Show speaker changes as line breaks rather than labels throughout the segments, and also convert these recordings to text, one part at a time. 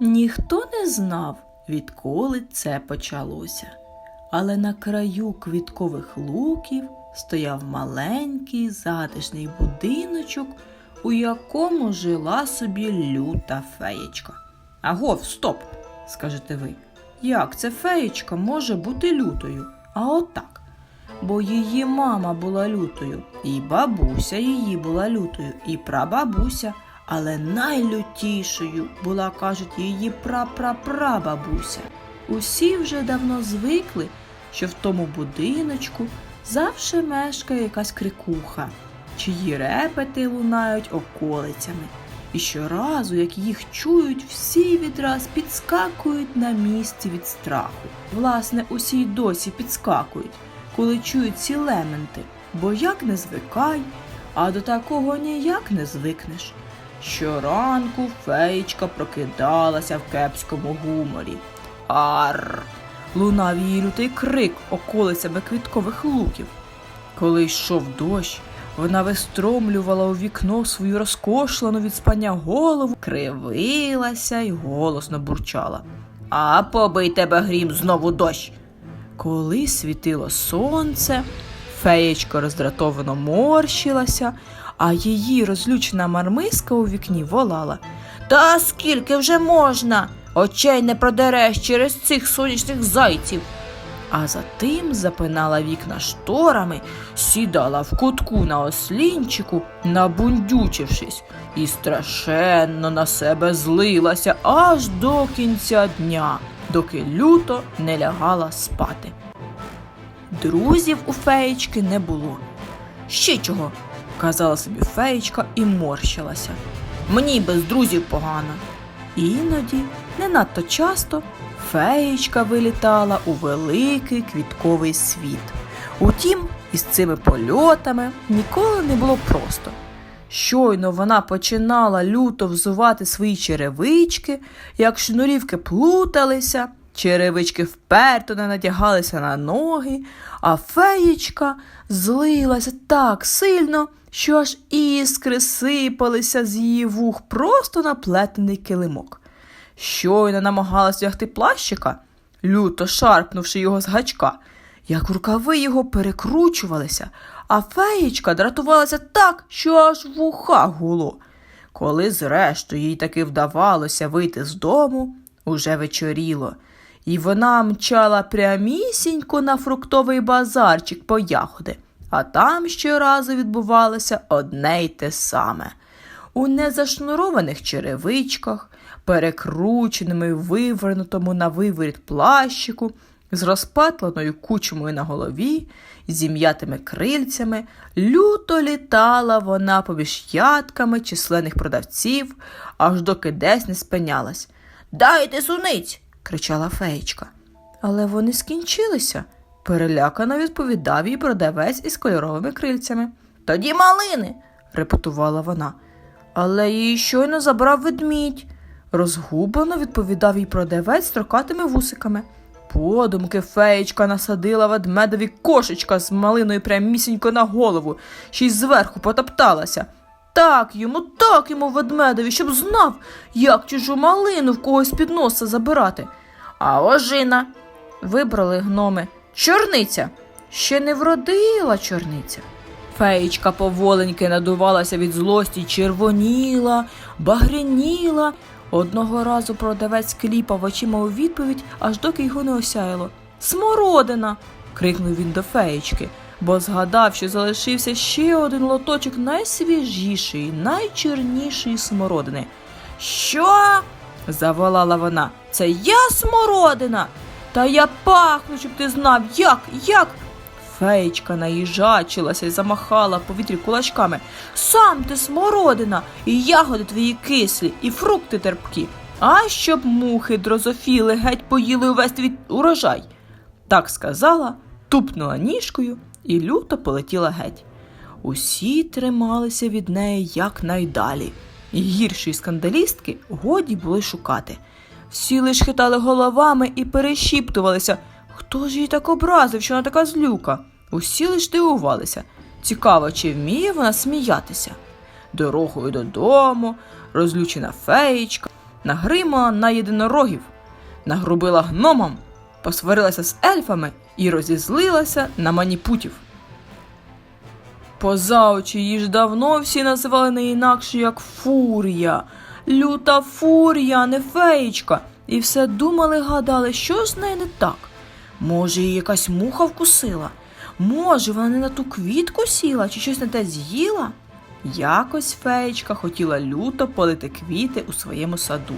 Ніхто не знав, відколи це почалося. Але на краю квіткових луків стояв маленький затишний будиночок, у якому жила собі люта феєчка. Агов, стоп! скажете ви. Як це феєчка може бути лютою? А отак. Бо її мама була лютою, і бабуся її була лютою, і прабабуся, але найлютішою була, кажуть, її прапрапрабабуся. Усі вже давно звикли, що в тому будиночку завжди мешкає якась крикуха, чиї репети лунають околицями. І щоразу, як їх чують, всі відраз підскакують на місці від страху. Власне, усі й досі підскакують, коли чують ці лементи, бо як не звикай, а до такого ніяк не звикнеш. Щоранку феєчка прокидалася в кепському гуморі. Ар! Лунав її лютий крик околицями квіткових луків. Коли йшов дощ, вона вистромлювала у вікно свою розкошлену від спання голову, кривилася й голосно бурчала. А побий тебе грім знову дощ. Коли світило сонце, феєчка роздратовано морщилася, а її розлючена мармиска у вікні волала. Та скільки вже можна? Очей не продереш через цих сонячних зайців. А затим запинала вікна шторами, сідала в кутку на ослінчику, набундючившись, і страшенно на себе злилася аж до кінця дня, доки люто не лягала спати. Друзів у феєчки не було. Ще чого, казала собі феєчка і морщилася. Мені без друзів погано. Іноді, не надто часто, феєчка вилітала у великий квітковий світ. Утім, із цими польотами ніколи не було просто. Щойно вона починала люто взувати свої черевички, як шнурівки плуталися, черевички вперто не надягалися на ноги, а феєчка злилася так сильно, що аж іскри сипалися з її вух просто на плетений килимок. Щойно намагалась вдягти плащика, люто шарпнувши його з гачка, як рукави його перекручувалися, а феєчка дратувалася так, що аж в ухах гуло. Коли, зрештою, їй таки вдавалося вийти з дому, уже вечоріло, і вона мчала прямісінько на фруктовий базарчик по ягоди, а там щоразу відбувалося одне й те саме. У незашнурованих черевичках, перекрученими вивернутому на виворіт плащику, з розпатленою кучмою на голові, зім'ятими крильцями, люто літала вона поміж ядками численних продавців, аж доки десь не спинялась. Дайте суниць. Кричала феєчка. Але вони скінчилися, перелякано відповідав їй продавець із кольоровими крильцями. Тоді малини, репетувала вона. Але її щойно забрав ведмідь, розгублено відповідав їй продавець з трокатими вусиками. Подумки феєчка насадила ведмедові кошечка з малиною прямісінько на голову, ще й зверху потопталася. Так йому, так йому ведмедові, щоб знав, як чужу малину в когось під носа забирати. А ожина. Вибрали гноми. Чорниця. Ще не вродила чорниця. Феєчка поволеньки надувалася від злості, червоніла, багряніла. Одного разу продавець кліпав очима у відповідь, аж доки його не осяяло. Смородина. крикнув він до феєчки, бо згадав, що залишився ще один лоточок найсвіжішої, найчорнішої смородини. Що? заволала вона. Це я смородина. Та я пахну, щоб ти знав, як, як. Феєчка наїжачилася і замахала в повітрі кулачками. Сам ти смородина, і ягоди твої кислі, і фрукти терпкі. А щоб мухи дрозофіли геть поїли увесь твій урожай. Так сказала, тупнула ніжкою і люто полетіла геть. Усі трималися від неї якнайдалі. І гіршої скандалістки годі було шукати. Всі лиш хитали головами і перешіптувалися. Хто ж її так образив, що вона така злюка? Усі лиш дивувалися. Цікаво, чи вміє вона сміятися. Дорогою додому, розлючена феєчка, нагримала на єдинорогів, нагрубила гномам, посварилася з ельфами і розізлилася на маніпутів. Поза очі її ж давно всі називали не інакше, як фурія. Люта фурія, не феєчка. І все думали, гадали, що з нею не так. Може, її якась муха вкусила? Може, вона не на ту квітку сіла чи щось не те з'їла? Якось феєчка хотіла люто полити квіти у своєму саду.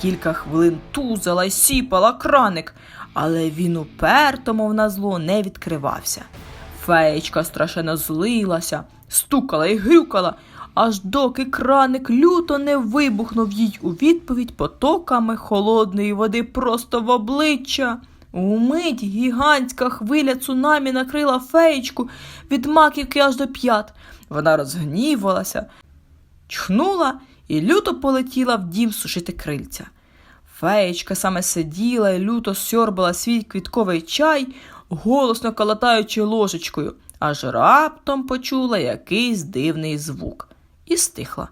Кілька хвилин тузала й сіпала краник, але він уперто, мов на зло, не відкривався. Феєчка страшенно злилася, стукала і грюкала, аж доки краник люто не вибухнув їй у відповідь потоками холодної води просто в обличчя. Умить гігантська хвиля цунамі накрила феєчку від маківки аж до п'ят. Вона розгнівалася, чхнула і люто полетіла в дім сушити крильця. Феєчка саме сиділа і люто сьорбала свій квітковий чай, голосно калатаючи ложечкою, аж раптом почула якийсь дивний звук і стихла.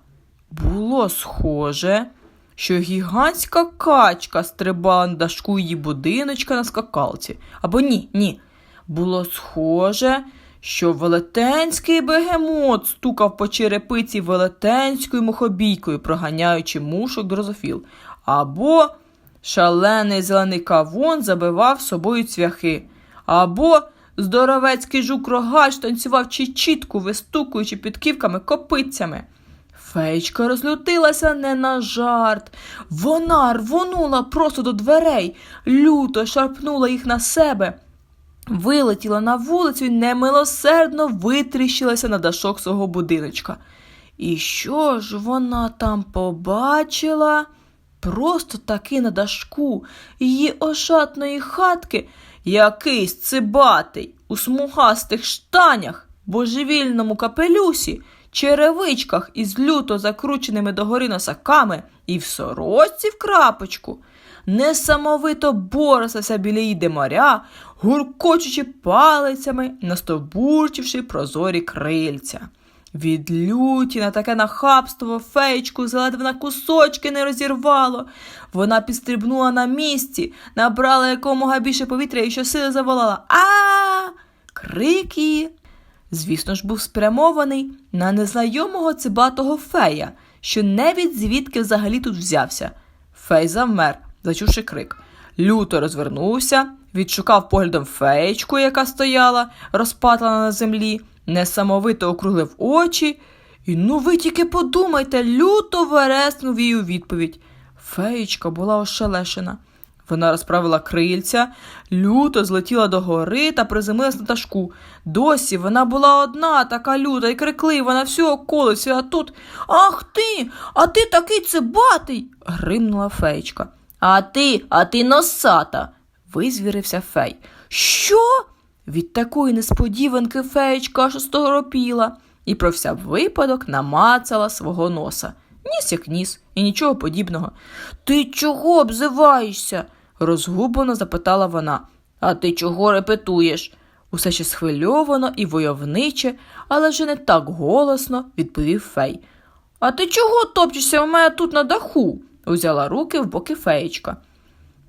Було схоже, що гігантська качка стрибала на дашку її будиночка на скакалці. Або ні, ні. Було схоже, що велетенський бегемот стукав по черепиці велетенською мухобійкою, проганяючи мушок дрозофіл. Або шалений зелений кавун забивав собою цвяхи. Або здоровецький жук рогач танцював чітку, вистукуючи підківками копицями. Феєчка розлютилася не на жарт. Вона рвонула просто до дверей, люто шарпнула їх на себе, вилетіла на вулицю і немилосердно витріщилася на дашок свого будиночка. І що ж вона там побачила? Просто таки на дашку її ошатної хатки якийсь цибатий у смугастих штанях, божевільному капелюсі, черевичках із люто закрученими догори носаками і в сорочці в крапочку. Несамовито борсався біля її демаря, гуркочучи палицями, настовбурчивши прозорі крильця. Від люті на таке нахабство феєчку заледве на кусочки не розірвало. Вона підстрибнула на місці, набрала якомога більше повітря і щосили заволала а Крик її, звісно ж, був спрямований на незнайомого цибатого фея, що не від звідки взагалі тут взявся. Фей завмер, зачувши крик. Люто розвернувся, відшукав поглядом феєчку, яка стояла, розпатлана на землі, несамовито округлив очі, і ну ви тільки подумайте, люто вереснув їй у відповідь. Феєчка була ошелешена. Вона розправила крильця, люто злетіла до гори та приземлилась на ташку. Досі вона була одна, така люта і криклива на всю околицю, а тут Ах ти, а ти такий цибатий. гримнула феєчка. А ти, а ти носата, визвірився фей. Що? Від такої несподіванки феєчка аж сторопіла і про всяк випадок намацала свого носа. Ніс як ніс, і нічого подібного. Ти чого обзиваєшся? розгублено запитала вона. А ти чого репетуєш? Усе ще схвильовано і войовниче, але вже не так голосно, відповів фей. А ти чого топчешся у мене тут на даху? узяла руки в боки феєчка.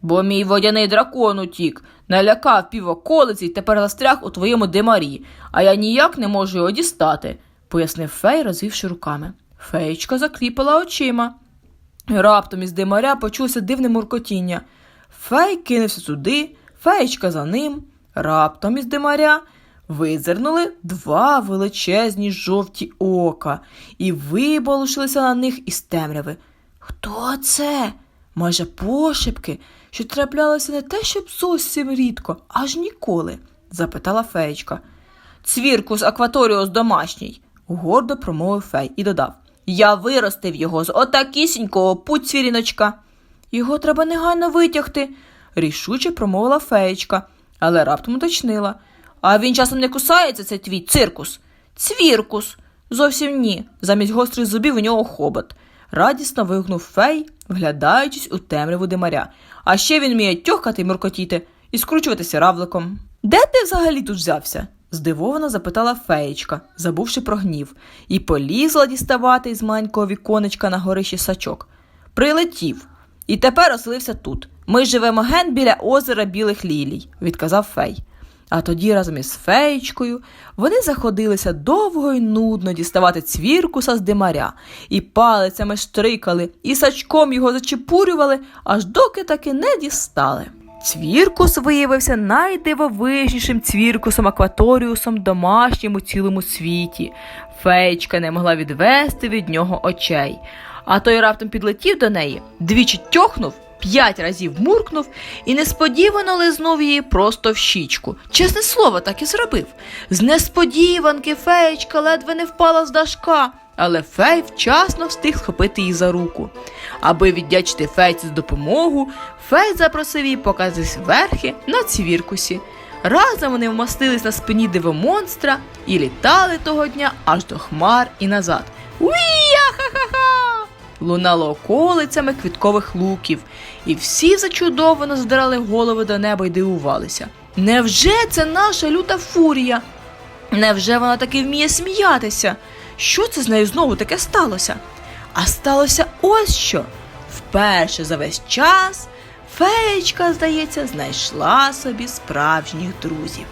Бо мій водяний дракон утік, налякав півоколиці й тепер застряг у твоєму димарі, а я ніяк не можу його дістати, пояснив фей, розвівши руками. Феєчка закліпала очима. Раптом із димаря почулося дивне муркотіння. Фей кинувся туди, феєчка за ним. Раптом із димаря визирнули два величезні жовті ока і виболушилися на них із темряви. Хто це? Майже пошепки, що траплялося не те, щоб зовсім рідко, аж ніколи, запитала феєчка. Цвіркус акваторіус домашній, гордо промовив фей і додав. Я виростив його з отакісінького пуцвіріночка. Його треба негайно витягти, рішуче промовила феєчка, але раптом уточнила. А він часом не кусається, це твій циркус. Цвіркус. Зовсім ні. Замість гострих зубів у нього хобот. Радісно вигукнув фей, вглядаючись у темряву димаря. А ще він вміє тьохкати й муркотіти і скручуватися равликом. Де ти взагалі тут взявся? здивовано запитала феєчка, забувши про гнів, і полізла діставати із маленького віконечка на горищі сачок. Прилетів, і тепер оселився тут. Ми живемо ген біля озера білих лілій, відказав фей. А тоді разом із феєчкою вони заходилися довго й нудно діставати цвіркуса з димаря, і палицями штрикали, і сачком його зачепурювали, аж доки таки не дістали. Цвіркус виявився найдивовижнішим цвіркусом акваторіусом домашнім у цілому світі. Феєчка не могла відвести від нього очей. А той раптом підлетів до неї, двічі тьохнув, п'ять разів муркнув і несподівано лизнув її просто в щічку. Чесне слово, так і зробив. З несподіванки феєчка ледве не впала з дашка, але фей вчасно встиг схопити її за руку. Аби віддячити фейці за допомогу, фей запросив її показатись верхи на цвіркусі. Разом вони вмостились на спині дивомонстра і літали того дня аж до хмар і назад. Уія! Лунало околицями квіткових луків, і всі зачудовано здирали голови до неба й дивувалися. Невже це наша люта фурія? Невже вона таки вміє сміятися? Що це з нею знову таке сталося? А сталося ось що. Вперше за весь час феєчка, здається, знайшла собі справжніх друзів.